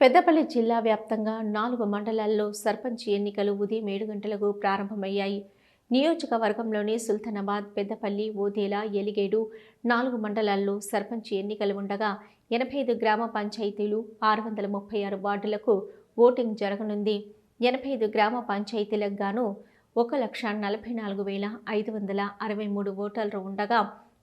పెద్దపల్లి జిల్లా వ్యాప్తంగా నాలుగు మండలాల్లో సర్పంచ్ ఎన్నికలు ఉదయం ఏడు గంటలకు ప్రారంభమయ్యాయి. నియోజకవర్గంలోని సుల్తానాబాద్ పెద్దపల్లి ఓదేల ఎలిగేడు నాలుగు మండలాల్లో సర్పంచ్ ఎన్నికలు ఉండగా ఎనభై ఐదు గ్రామ పంచాయతీలు ఆరు వందల ముప్పై ఆరు వార్డులకు ఓటింగ్ జరగనుంది. ఎనభై ఐదు గ్రామ పంచాయతీలకు గాను ఒక లక్ష నలభై నాలుగు వేల ఐదు వందల అరవై మూడు ఓటర్లు ఉండగా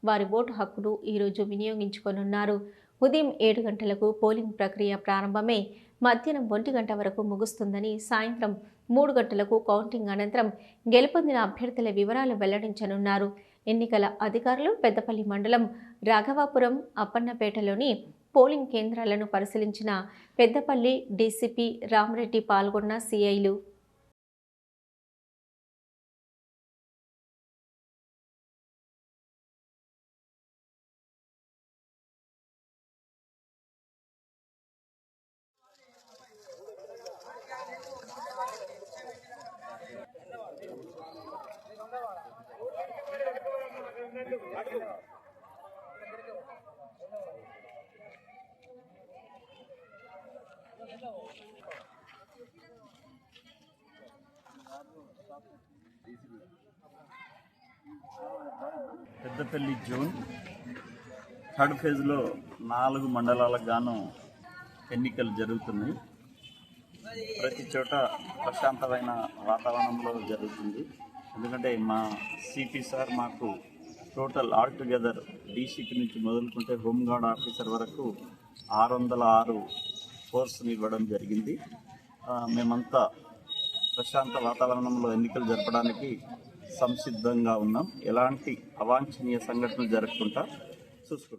వారి ఓటు హక్కును ఈరోజు వినియోగించుకోనున్నారు. ఉదయం ఏడు గంటలకు పోలింగ్ ప్రక్రియ ప్రారంభమై. మధ్యాహ్నం ఒంటి గంట వరకు ముగుస్తుందని సాయంత్రం మూడు గంటలకు కౌంటింగ్ అనంతరం గెలుపొందిన అభ్యర్థుల వివరాలు వెల్లడించనున్నారు. ఎన్నికల అధికారులు పెద్దపల్లి మండలం రాఘవాపురం అప్పన్నపేటలోని పోలింగ్ కేంద్రాలను పరిశీలించిన పెద్దపల్లి డీసీపీ రామరెడ్డి పాల్గొన్న సీఐలు పెద్దపల్లి జోన్. థర్డ్ ఫేజ్లో నాలుగు మండలాలకు గాను ఎన్నికలు జరుగుతున్నాయి. ప్రతి చోట ప్రశాంతమైన వాతావరణంలో జరుగుతుంది. ఎందుకంటే మా సిపి సార్ మాకు టోటల్ ఆల్ టుగెదర్ డీసీకి నుంచి మొదలుకుంటే హోంగార్డ్ ఆఫీసర్ వరకు ఆరు వందల ఆరు ఫోర్స్ని ఇవ్వడం జరిగింది. మేమంతా ప్రశాంత వాతావరణంలో ఎన్నికలు జరపడానికి సంసిద్ధంగా ఉన్నాం. ఎలాంటి అవాంఛనీయ సంఘటనలు జరగకుండా చూసుకుంటాం.